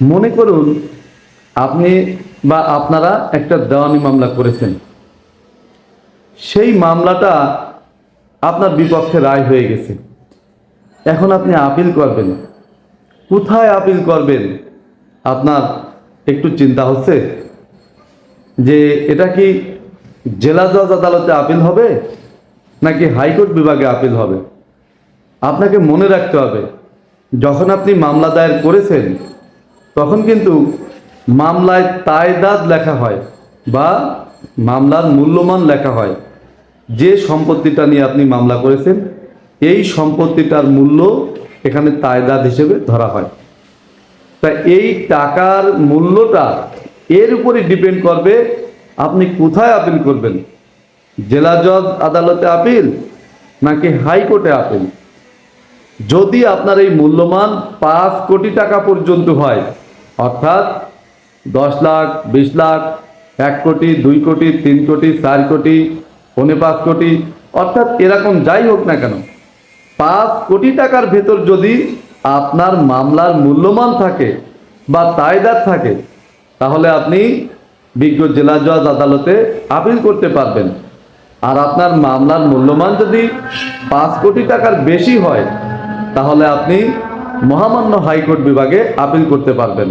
মনে করুন, আপনি বা আপনারা একটা দেওয়ানি মামলা করেছেন। সেই মামলাটা আপনার বিপক্ষে রায় হয়ে গেছে। এখন আপনি আপিল করবেন। কোথায় আপিল করবেন? আপনার একটু চিন্তা হচ্ছে যে এটা কি জেলা জজ আদালতে আপিল হবে নাকি হাইকোর্ট বিভাগে আপিল হবে? আপনাকে মনে রাখতে হবে, যখন আপনি মামলা দায়ের করেছেন তখন কিন্তু মামলায় তায়দাদ লেখা হয় বা মামলার মূল্যমান লেখা হয়। যে সম্পত্তিটা নিয়ে আপনি মামলা করেছেন, এই সম্পত্তিটার মূল্য এখানে তায়দাদ হিসেবে ধরা হয়। তা এই টাকার মূল্যটা এর উপরে ডিপেন্ড করবে আপনি কোথায় আপিল করবেন। জেলা জজ আদালতে আপিল নাকি হাইকোর্টে আপিল? যদি আপনার এই মূল্যমান পাঁচ কোটি টাকা পর্যন্ত হয় অর্থাৎ দশ লাখ, বিশ লাখ, এক কোটি, দুই কোটি, তিন কোটি, চার কোটি, পৌনে পাঁচ কোটি, অর্থাৎ এরকম যাই হোক না কেন, পাঁচ কোটি টাকার ভেতর যদি আপনার মামলার মূল্যমান থাকে বা তায়দার থাকে, তাহলে আপনি বিজ্ঞ জেলা জজ আদালতে আপিল করতে পারবেন। আর আপনার মামলার মূল্যমান যদি পাঁচ কোটি টাকার বেশি হয়, তাহলে আপনি মহামান্য হাইকোর্ট বিভাগে আপিল করতে পারবেন।